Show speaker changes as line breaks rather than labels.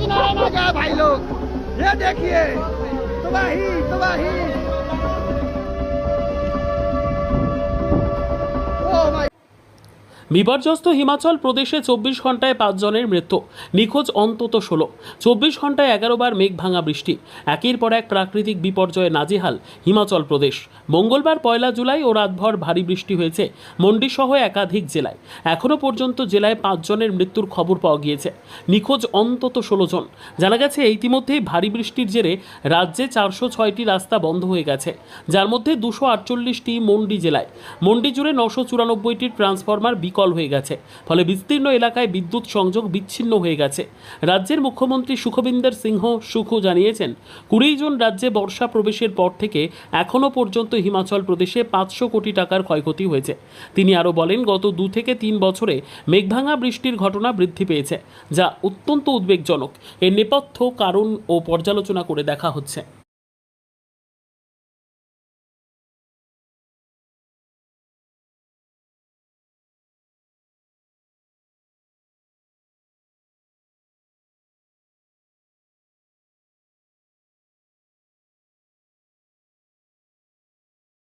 किनारा ना गया भाई लोग ये देखिए तबाही तबाही
বিপর্যস্ত হিমাচল প্রদেশে চব্বিশ ঘন্টায় পাঁচজনের মৃত্যু। নিখোঁজ অন্তত ষোলো। চব্বিশ ঘন্টায় এগারো বার মেঘ ভাঙা বৃষ্টি। একের পর এক প্রাকৃতিক বিপর্যয়ে নাজেহাল হিমাচল প্রদেশ। মঙ্গলবার পয়লা জুলাই ও রাতভর ভারী বৃষ্টি হয়েছে মন্ডিসহ একাধিক জেলায়। এখনও পর্যন্ত জেলায় পাঁচজনের মৃত্যুর খবর পাওয়া গিয়েছে। নিখোঁজ অন্তত ষোলো জন। জানা গেছে, ইতিমধ্যেই ভারী বৃষ্টির জেরে রাজ্যে চারশো ছয়টি রাস্তা বন্ধ হয়ে গেছে। যার মধ্যে দুশো আটচল্লিশটি মন্ডি জেলায়। মন্ডি জুড়ে নশো চুরানব্বইটি ট্রান্সফরমার বিকল হয়ে গেছে। ফলে বিস্তীর্ণ এলাকায় বিদ্যুৎ সংযোগ বিচ্ছিন্ন হয়ে গেছে। রাজ্যের মুখ্যমন্ত্রী সুখবিন্দর সিংহ সুখু জানিয়েছেন, কুড়ি জন রাজ্যে বর্ষা প্রবেশের পর থেকে এখনও পর্যন্ত হিমাচল প্রদেশে পাঁচশো কোটি টাকার ক্ষয়ক্ষতি হয়েছে। তিনি আরও বলেন, গত দু থেকে তিন বছরে মেঘভাঙা বৃষ্টির ঘটনা বৃদ্ধি পেয়েছে, যা অত্যন্ত উদ্বেগজনক। এর নেপথ্য কারণ ও পর্যালোচনা করে দেখা হচ্ছে।